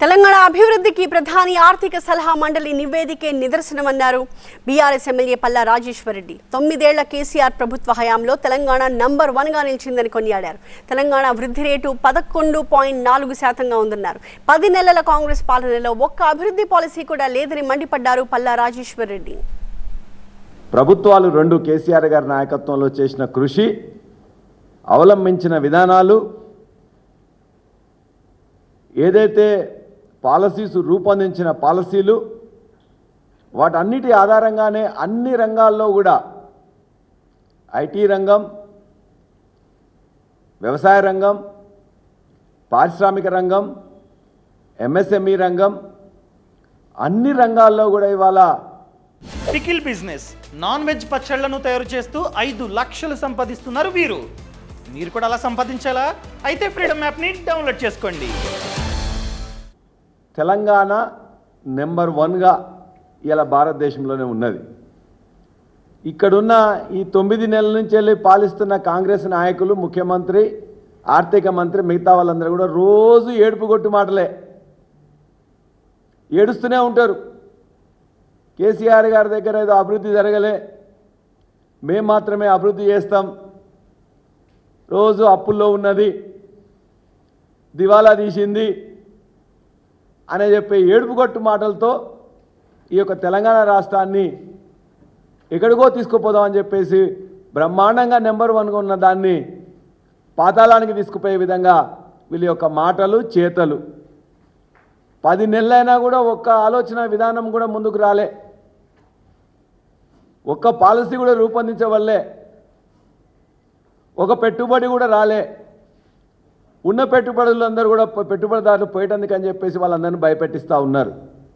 తెలంగాణ అభివృద్ధికి ప్రధాని ఆర్థిక సలహా మండలి నివేదికే నిదర్శనమన్నారు. బీఆర్ఎస్ ఎమ్మెల్యే పల్లా రాజేశ్వరరెడ్డి తొమ్మిదేళ్ళ కేసీఆర్ ప్రభుత్వ హయాంలో తెలంగాణ నంబర్ వన్గా నిలిచిందని కొనియాడారు. తెలంగాణ వృద్ధి రేటు పదకొండు పాయింట్ నాలుగు శాతంగా ఉందన్నారు. పది నెలల కాంగ్రెస్ పాలనలో ఒక్క అభివృద్ధి పాలసీ కూడా లేదని మండిపడ్డారు పల్లా రాజేశ్వరరెడ్డి. ప్రభుత్వాలు రెండు కేసీఆర్ గారి నాయకత్వంలో చేసిన కృషి అవలంబించిన విధానాలు ఏదైతే పాలసీస్ రూపొందించిన పాలసీలు వాటన్నిటి ఆధారంగానే అన్ని రంగాల్లో కూడా ఐటీ రంగం వ్యవసాయ రంగం పారిశ్రామిక రంగం ఎంఎస్ఎంఈ రంగం అన్ని రంగాల్లో కూడా ఇవాళ పికిల్ బిజినెస్ నాన్ వెజ్ పచ్చళ్ళను తయారు చేస్తూ ఐదు లక్షలు సంపాదిస్తున్నారు వీరు. మీరు కూడా అలా సంపాదించాలా? అయితే ఫ్రీడమ్ యాప్ని డౌన్లోడ్ చేసుకోండి. తెలంగాణ నెంబర్ వన్గా ఇలా భారతదేశంలోనే ఉన్నది. ఇక్కడున్న ఈ తొమ్మిది నెలల నుంచి వెళ్ళి పాలిస్తున్న కాంగ్రెస్ నాయకులు ముఖ్యమంత్రి ఆర్థిక మంత్రి మిగతా వాళ్ళందరూ కూడా రోజు ఏడుపు కొట్టు మాటలే. ఏడుస్తూనే ఉంటారు. కేసీఆర్ గారి దగ్గర ఏదో అభివృద్ధి జరగలే. మేము మాత్రమే అభివృద్ధి చేస్తాం. రోజు అప్పుల్లో ఉన్నది. దివాలా తీసింది. అనే చెప్పే ఏడుపుగొట్టు మాటలతో ఈ యొక్క తెలంగాణ రాష్ట్రాన్ని ఎక్కడికో తీసుకుపోదామని చెప్పేసి బ్రహ్మాండంగా నెంబర్ వన్గా ఉన్న దాన్ని పాతాళానికి తీసుకుపోయే విధంగా వీళ్ళ యొక్క మాటలు చేతలు. పది నెలలైనా కూడా ఒక్క ఆలోచన విధానం కూడా ముందుకు రాలే. ఒక్క పాలసీ కూడా రూపొందించవల్లే ఒక పెట్టుబడి కూడా రాలే. ఉన్న పెట్టుబడులందరూ కూడా పెట్టుబడిదారులు పోయటానికి అని చెప్పేసి వాళ్ళందరినీ భయపెట్టిస్తూ ఉన్నారు.